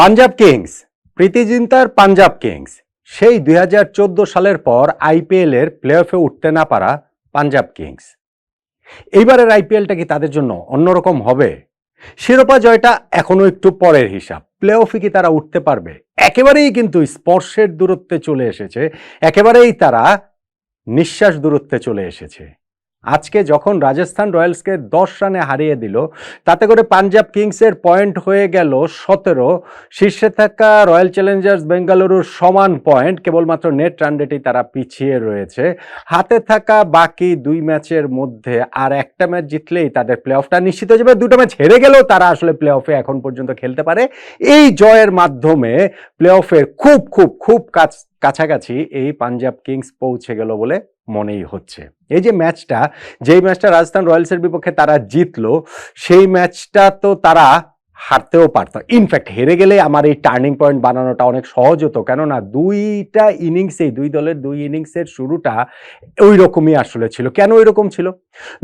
Punjab Kings, Preity জিন্তার Punjab Kings. সেই দুই হাজার চোদ্দ সালের পর আইপিএল এর প্লে অফে উঠতে না পারা পাঞ্জাব কিংস। এইবারের আইপিএলটা কি তাদের জন্য অন্যরকম হবে? শিরোপা জয়টা এখনও একটু পরের হিসাব। প্লে অফে কি তারা উঠতে পারবে? একেবারেই কিন্তু স্পর্শের দূরত্বে চলে এসেছে। একেবারেই তারা নিঃশ্বাস দূরত্বে চলে এসেছে। আজকে যখন রাজস্থান রয়্যালসকে দশ রানে হারিয়ে দিল, তাতে করে পাঞ্জাব কিংসের পয়েন্ট হয়ে গেল সতেরো। শীর্ষে থাকা রয়্যাল চ্যালেঞ্জার্স বেঙ্গালুরুর সমান পয়েন্ট, কেবলমাত্র নেট রান রেটেই তারা পিছিয়ে রয়েছে। হাতে থাকা বাকি দুই ম্যাচের মধ্যে আর একটা ম্যাচ জিতলেই তাদের প্লে অফটা নিশ্চিত হয়ে যাবে। দুটো ম্যাচ হেরে গেলেও তারা আসলে প্লে অফে এখন পর্যন্ত খেলতে পারে। এই জয়ের মাধ্যমে প্লে অফের খুব খুব খুব কাছ কাছাকাছি এই পাঞ্জাব কিংস পৌঁছে গেল বলে মনেই হচ্ছে। এই যে ম্যাচটা, যেই ম্যাচটা রাজস্থান রয়্যালসের বিপক্ষে তারা জিতলো, সেই ম্যাচটা তো তারা হারতেও পারত। ইনফ্যাক্ট হেরে গেলে আমার এই টার্নিং পয়েন্ট বানানোটা অনেক সহজ হতো, কেননা দুইটা ইনিংসেই দুই দলের দুই ইনিংসের শুরুটা ওই রকমই আসলে ছিল। কেন ওই রকম ছিল?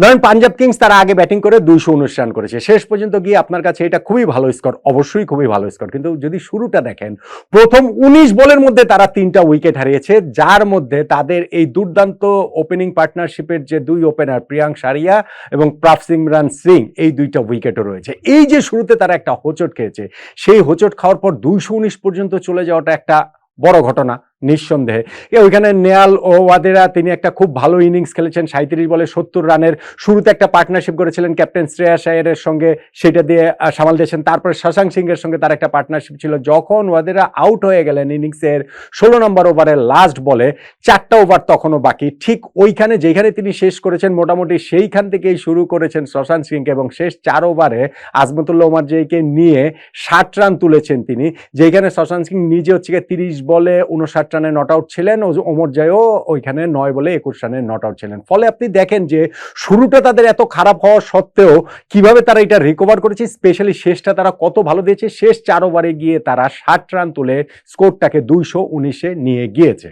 ধরেন পাঞ্জাব কিংস তারা আগে ব্যাটিং করে দুইশো রান করেছে। শেষ পর্যন্ত গিয়ে আপনার কাছে এটা খুবই ভালো স্কোর, অবশ্যই খুবই ভালো স্কোর। কিন্তু যদি শুরুটা দেখেন, প্রথম উনিশ বলের মধ্যে তারা তিনটা উইকেট হারিয়েছে, যার মধ্যে তাদের এই দুর্দান্ত ওপেনিং পার্টনারশিপের যে দুই ওপেনার প্রিয়াঙ্ক সারিয়া এবং প্রাফ সিমরান সিং, এই দুইটা উইকেটও রয়েছে। এই যে শুরুতে তারা একটা হোঁচট খেয়েছে, সেই হোঁচট খাওয়ার পর দুইশো উনিশ পর্যন্ত চলে যাওয়াটা একটা বড় ঘটনা। নিঃসন্দেহে। ওইখানে নেয়াল ও ওয়াদেরা, তিনি একটা খুব ভালো ইনিংস খেলেছেন সাঁত্রিশ বলে সত্তর রানের। শুরুতে একটা পার্টনারশিপ করেছিলেন ক্যাপ্টেন শ্রেয়া আয়ারের সঙ্গে, সেটা দিয়ে সামাল দিয়েছেন। তারপরে শশাঙ্ক সিং এর সঙ্গে তার একটা পার্টনারশিপ ছিল। যখন ওয়াদেরা আউট হয়ে গেলেন ইনিংসের ষোলো নম্বর ওভারের লাস্ট বলে, চারটা ওভার তখনও বাকি। ঠিক ওইখানে যেখানে তিনি শেষ করেছেন, মোটামুটি সেইখান থেকেই শুরু করেছেন শশাঙ্ক সিংকে এবং শেষ চার ওভারে আজমতুল্লাহ ওমার জয়কে নিয়ে ষাট রান তুলেছেন তিনি। যেখানে শশাঙ্ক সিং নিজে হচ্ছে তিরিশ বলে উনষাট রানে নট আউট ছিলেন ওমর জয়ও ওইখানে নয় বলে একুশ রানে নট আউট ছিলেন। ফলে আপনি দেখেন যে শুরুটা তাদের এত খারাপ হওয়া সত্ত্বেও কীভাবে তারা এটা রিকভার করেছে স্পেশালি শেষটা তারা কত ভালো দিয়েছে, শেষ চার ওভারে গিয়ে তারা ষাট রান তুলে স্কোরটাকে দুইশো উনিশে নিয়ে গিয়েছে।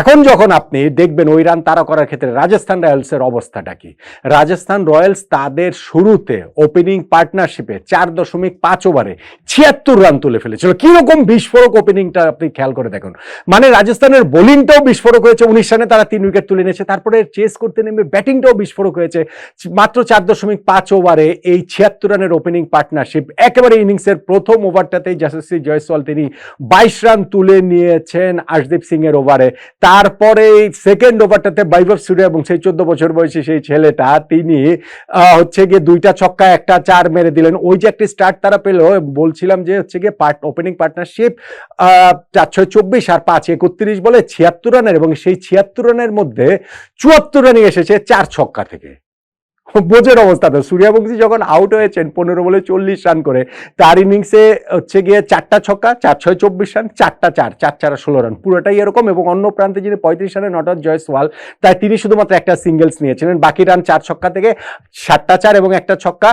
এখন যখন আপনি দেখবেন ওই রান তারা করার ক্ষেত্রে রাজস্থান রয়্যালসের অবস্থাটা কি? রাজস্থান রয়্যালস তাদের শুরুতে ওপেনিং পার্টনারশিপে চার দশমিক পাঁচ ওভারে ছিয়াত্তর রান তুলে ফেলেছিল। কীরকম বিস্ফোরক ওপেনিংটা আপনি খেয়াল করে দেখুন। মানে রাজস্থানের বোলিংটাও বিস্ফোরক হয়েছে, উনিশ রানে তারা তিন উইকেট তুলে নিয়েছে, তারপরে চেস করতে নেমে ব্যাটিংটাও বিস্ফোরক হয়েছে। মাত্র চার দশমিক পাঁচ ওভারে এই ছিয়াত্তর রানের ওপেনিং পার্টনারশিপ একেবারে ইনিংসের প্রথম ওভারটাতেই যশস্বী জয়সওয়াল তিনি বাইশ রান তুলে নিয়েছেন আশদীপ সিং এর ওভারে তারপরে সেকেন্ড ওভারটাতে বৈভব সূর্য এবং সেই চোদ্দ বছর বয়সে সেই ছেলেটা, তিনি হচ্ছে গিয়ে দুইটা ছক্কা, একটা চার মেরে দিলেন। ওই যে একটি স্টার্ট তারা পেল বলছিলাম যে হচ্ছে গিয়ে পার্ট ওপেনিং পার্টনারশিপ চার, ছয়, চব্বিশ আর পাঁচ, একত্রিশ বলে ছিয়াত্তর রানের এবং সেই ছিয়াত্তর রানের মধ্যে চুয়াত্তর রানে এসেছে চার ছক্কা থেকে। বোঝের অবস্থা তো। সূর্যবংশী যখন আউট হয়েছেন পনেরো বলে চল্লিশ রান করে, তার ইনিংসে হচ্ছে গিয়ে চারটা ছক্কা, চার ছয় চব্বিশ রান চারটা চার চার চার ষোলো রান পুরোটাই এরকম এবং অন্য প্রান্তে যিনি পঁয়ত্রিশ রানে নট আউট জয়সওয়াল, তাই তিনি শুধুমাত্র একটা সিঙ্গেলস নিয়েছিলেন। বাকি রান চার ছক্কা থেকে সাতটা চার এবং একটা ছক্কা,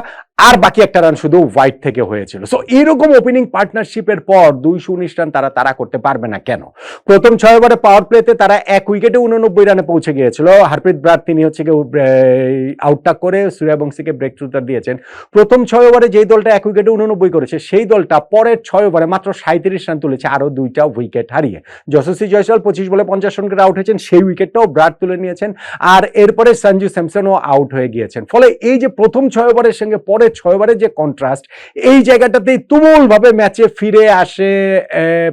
আর বাকি একটা রান শুধু হোয়াইট থেকে হয়েছিল। সো এরকম ওপেনিং পার্টনারশিপের পর দুইশো উনিশ রান তারা তারা করতে পারবে না কেন? প্রথম ছয় ওভারে পাওয়ার প্লেতে তারা এক উইকেটে উননব্বই রানে পৌঁছে গিয়েছিল। হারপ্রীত ব্রার তিনি হচ্ছে গিয়ে আউটটা করে সূর্যবংশীকে ব্রেক থ্রুটা দিয়েছেন। প্রথম ছয় ওভারে যেই দলটা এক উইকেটে উননব্বই করেছে, সেই দলটা পরের ছয় ওভারে মাত্র সাঁত্রিশ রান তুলেছে আরও দুইটা উইকেট হারিয়ে। যশস্বী জয়সওয়াল পঁচিশ বলে পঞ্চাশ রান করে আউট হয়েছেন, সেই উইকেটটাও ব্রাড তুলে নিয়েছেন। আর এরপরে সঞ্জু স্যামসনও আউট হয়ে গিয়েছেন। ফলে এই যে প্রথম ছয় ওভারের সঙ্গে পরের ছয় ওভারের যে কন্ট্রাস্ট এই জায়গাটাতেই তুমুলভাবে ম্যাচে ফিরে আসে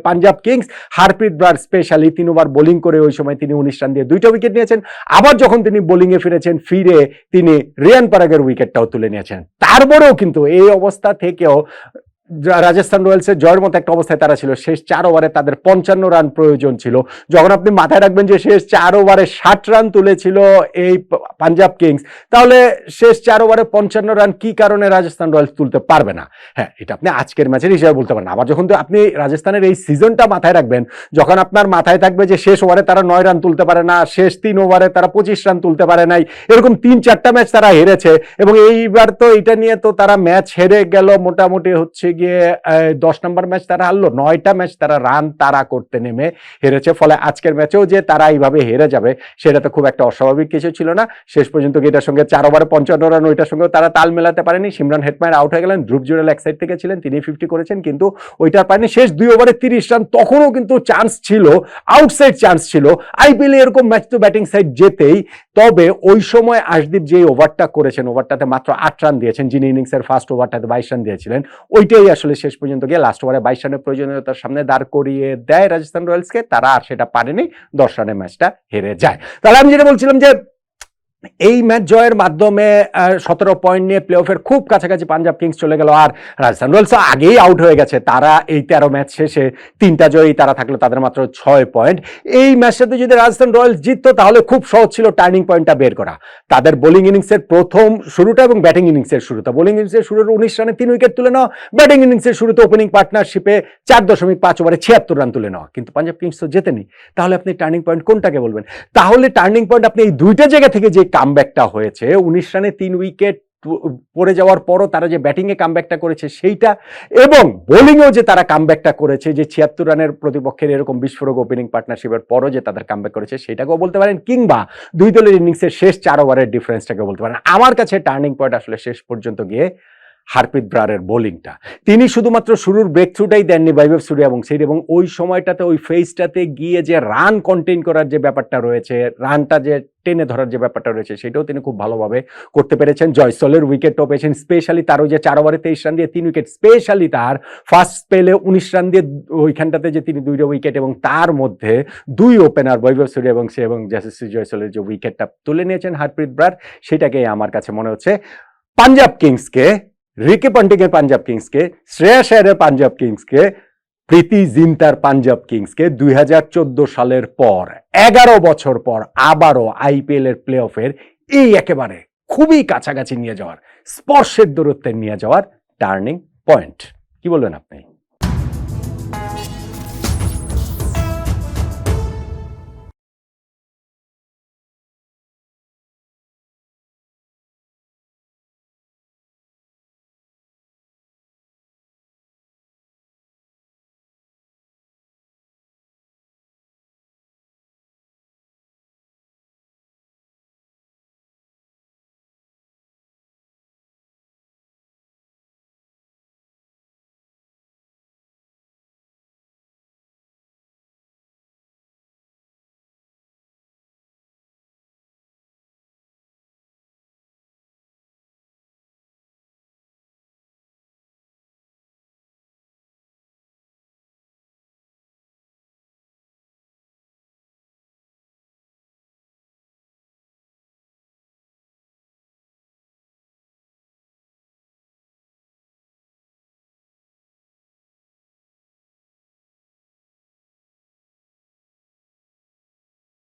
পাঞ্জাব কিংস। হারপ্রীত ব্রার স্পেশালি তিন ওভার বোলিং করে ওই সময় তিনি উনিশ রান দিয়ে দুইটা উইকেট নিয়েছেন। আবার যখন তিনি বোলিংয়ে ফিরেছেন, ফিরে তিনি রিয়ান পারাগের উইকেটটাও তুলে নিয়েছেন। তারপরেও কিন্তু এই অবস্থা থেকেও রাজস্থান রয়্যালসের জয়ের মতো একটা অবস্থায় তারা ছিল। শেষ চার ওভারে তাদের পঞ্চান্ন রান প্রয়োজন ছিল। যখন আপনি মাথায় রাখবেন যে শেষ চার ওভারে ষাট রান তুলেছিল এই পাঞ্জাব কিংস, তাহলে শেষ চার ওভারে পঞ্চান্ন রান কি কারণে রাজস্থান রয়্যালস তুলতে পারবে না? হ্যাঁ এটা আপনি আজকের ম্যাচের হিসাবে বলতে পারেন। আবার যখন তো আপনি রাজস্থানের এই সিজনটা মাথায় রাখবেন, যখন আপনার মাথায় থাকবে যে শেষ ওভারে তারা নয় রান তুলতে পারে না, শেষ তিন ওভারে তারা পঁচিশ রান তুলতে পারে নাই, এরকম তিন চারটা ম্যাচ তারা হেরেছে। এবং এইবার তো এটা নিয়ে তো তারা ম্যাচ হেরে গেল। মোটামুটি হচ্ছে গিয়ে দশ নম্বর ম্যাচ তারা হারলো, নয়টা ম্যাচ তারা রান তারা করতে নেমে হেরেছে। ফলে আজকের ম্যাচেও যে তারা এইভাবে হেরে যাবে, সেটা তো খুব একটা অস্বাভাবিক কিছু ছিল না। শেষ পর্যন্ত এটার সঙ্গে চার ওভারে পঞ্চান্ন রান, ওইটার সঙ্গে তারা তাল মেলাতে পারেনি। সিমরান হেটমায়ার আউট হয়ে গেলেন, ধ্রুব জুরেল এক সাইড থেকে ছিলেন, তিনি ফিফটি করেছেন, কিন্তু ওইটার পারেনি। শেষ দুই ওভারে তিরিশ রান, তখনও কিন্তু চান্স ছিল আউটসাইড চান্স ছিল। আইপিএল এরকম ম্যাচ তো ব্যাটিং সাইড যেতেই, তবে ওই সময় আশদীপ যে ওভারটা করেছেন ওভারটাতে মাত্র আট রান দিয়েছেন, যিনি ইনিংসের ফার্স্ট ওভারটাতে বাইশ রান দিয়েছিলেন, ওইটাই আসলে শেষ পর্যন্ত গিয়ে লাস্ট ওভারে বাইশ রানের প্রয়োজনীয়তার সামনে দাঁড় করিয়ে দেয় রাজস্থান রয়্যালসকে। তারা আর সেটা পারেনি। দশ রানের ম্যাচটা হেরে যায়। তাহলে আমি যেটা বলছিলাম যে এই ম্যাচ জয়ের মাধ্যমে সতেরো পয়েন্ট নিয়ে প্লে অফের খুব কাছাকাছি পাঞ্জাব কিংস চলে গেল আর রাজস্থান রয়্যালস আগেই আউট হয়ে গেছে। তারা এই তেরো ম্যাচ শেষে তিনটা জয়ই তারা থাকল তাদের মাত্র ছয় পয়েন্ট এই ম্যাচটাতে যদি রাজস্থান রয়্যালস জিততো, তাহলে খুব সহজ ছিল টার্নিং পয়েন্টটা বের করা। তাদের বোলিং ইনিংসের প্রথম শুরুটা এবং ব্যাটিং ইনিংসের শুরুটা। বোলিং ইনিংসের শুরুর উনিশ রানে তিন উইকেট তুলে নেওয়া ব্যাটিং ইনিংসের শুরুতে ওপেনিং পার্টনারশিপে চার দশমিক পাঁচ ওভারে ছিয়াত্তর রান তুলে নেওয়া। কিন্তু পাঞ্জাব কিংস তো জেতেনি। তাহলে আপনি টার্নিং পয়েন্ট কোনটাকে বলবেন? তাহলে টার্নিং পয়েন্ট আপনি এই দুইটা জায়গা থেকে যে কামব্যাকটা হয়েছে। উনিশ রানে তিন উইকেট পড়ে যাওয়ার পরও তারা যে ব্যাটিংয়ে কামব্যাকটা করেছে সেইটা এবং বোলিংয়েও যে তারা কামব্যাকটা করেছে, যে ছিয়াত্তর রানের প্রতিপক্ষের এরকম বিস্ফোরক ওপেনিং পার্টনারশিপের পরও যে তাদের কামব্যাক করেছে, সেটাকেও বলতে পারেন কিংবা দুই দলের ইনিংসের শেষ চার ওভারের ডিফারেন্সটাকেও বলতে পারেন। আমার কাছে টার্নিং পয়েন্ট আসলে শেষ পর্যন্ত গিয়ে হারপ্রীত ব্রারের বোলিংটা। তিনি শুধুমাত্র শুরুর ব্রেক থ্রুটাই দেননি বাইবেব সূর্য এবং সেই এবং ওই সময়টাতে, ওই ফেজটাতে গিয়ে যে রান কন্টেন করার যে ব্যাপারটা রয়েছে রানটা যে টেনে ধরার যে ব্যাপারটা রয়েছে, সেটাও তিনি খুব ভালোভাবে করতে পেরেছেন। জয়সলের উইকেটও পেয়েছেন স্পেশালি তারও যে চার ওভারে তেইশ রান দিয়ে তিন উইকেট স্পেশালি তার ফার্স্ট স্পেলে উনিশ রান দিয়ে ওইখানটাতে যে তিনি দুইটা উইকেট এবং তার মধ্যে দুই ওপেনার বৈভব সূর্য এবং সে এবং জাসিসি জয়সলের যে উইকেটটা তুলে নিয়েছেন হারপ্রীত ব্রার, সেটাকেই আমার কাছে মনে হচ্ছে। পাঞ্জাব কিংসকে রিকি পন্টিংয়ের পাঞ্জাব কিংসকে, শ্রেয়া শায়ারের পাঞ্জাব কিংসকে, প্রীতি জিন্তার পাঞ্জাব কিংসকে দুই হাজার চোদ্দ সালের পর, এগারো বছর পর আবারও আইপিএল এর প্লে অফের এই একেবারে খুবই কাছাকাছি নিয়ে যাওয়ার, স্পর্শের দূরত্বে নিয়ে যাওয়ার টার্নিং পয়েন্ট। কি বলবেন আপনি?